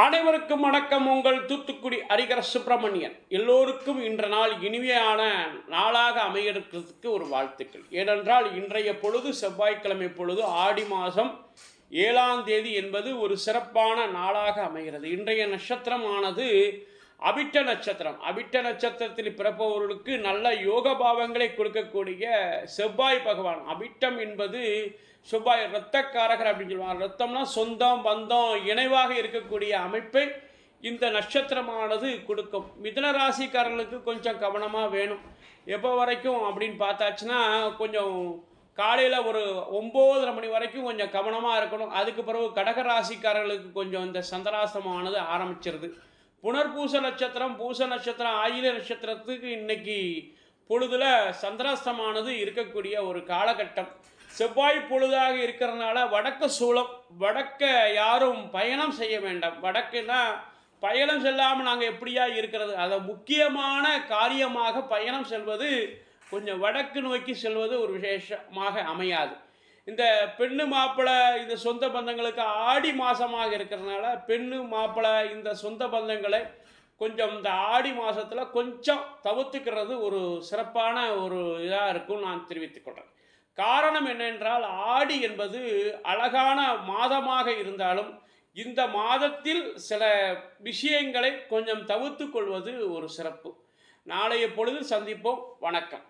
அனைவருக்கும் வணக்கம். உங்கள் தூத்துக்குடி அரிகர சுப்பிரமணியன். எல்லோருக்கும் இன்ற நாள் இனிமையான நாளாக அமையறதுக்கு ஒரு வாழ்த்துக்கள். ஏனென்றால் இன்றைய பொழுது செவ்வாய்க்கிழமை பொழுது ஆடி மாதம் ஏழாம் தேதி என்பது ஒரு சிறப்பான நாளாக அமைகிறது. இன்றைய நட்சத்திரமானது அபிட்ட நட்சத்திரம். அபிட்ட நட்சத்திரத்தில் பிறப்பவர்களுக்கு நல்ல யோக பாவங்களை கொடுக்கக்கூடிய செவ்வாய் பகவான். அபிட்டம் என்பது செவ்வாய் இரத்தக்காரகர் அப்படின்னு சொல்லுவாங்க. ரத்தம்னா சொந்தம் பந்தம் இணைவாக இருக்கக்கூடிய அமைப்பை இந்த நட்சத்திரமானது கொடுக்கும். மிதன ராசிக்காரர்களுக்கு கொஞ்சம் கவனமாக வேணும். எப்போ வரைக்கும் அப்படின்னு பார்த்தாச்சுன்னா கொஞ்சம் காலையில் ஒரு ஒம்போதரை மணி வரைக்கும் கொஞ்சம் கவனமாக இருக்கணும். அதுக்கு பிறகு கடக ராசிக்காரர்களுக்கு கொஞ்சம் இந்த சந்திராசிரமமானது ஆரம்பிச்சிருது. புனர்பூச நட்சத்திரம் பூச நட்சத்திரம் ஆயில நட்சத்திரத்துக்கு இன்னைக்கு பொழுதுல சந்திராஸ்தமானது இருக்கக்கூடிய ஒரு காலகட்டம். செவ்வாய் பொழுதாக இருக்கிறதுனால வடக்கு சூளம் வடக்க யாரும் பயணம் செய்ய வேண்டாம். வடக்குன்னா பயணம் செல்லாமல் நாங்கள் எப்படியா இருக்கிறது? அதை முக்கியமான காரியமாக பயணம் செல்வது கொஞ்சம் வடக்கு நோக்கி செல்வது ஒரு விசேஷமாக அமையாது. இந்த பெண்ணு மாப்பிள்ளை இந்த சொந்த பந்தங்களுக்கு ஆடி மாதமாக இருக்கிறதுனால பெண்ணு மாப்பிள்ளை இந்த சொந்த பந்தங்களை கொஞ்சம் இந்த ஆடி மாதத்தில் கொஞ்சம் தவிர்த்துக்கிறது ஒரு சிறப்பான ஒரு இதாக இருக்கும் நான் தெரிவித்துக் கொள்கிறேன் காரணம் என்னென்றால் ஆடி என்பது அழகான மாதமாக இருந்தாலும் இந்த மாதத்தில் சில விஷயங்களை கொஞ்சம் தவிர்த்து கொள்வது ஒரு சிறப்பு. நாளைய பொழுது சந்திப்போம். வணக்கம்.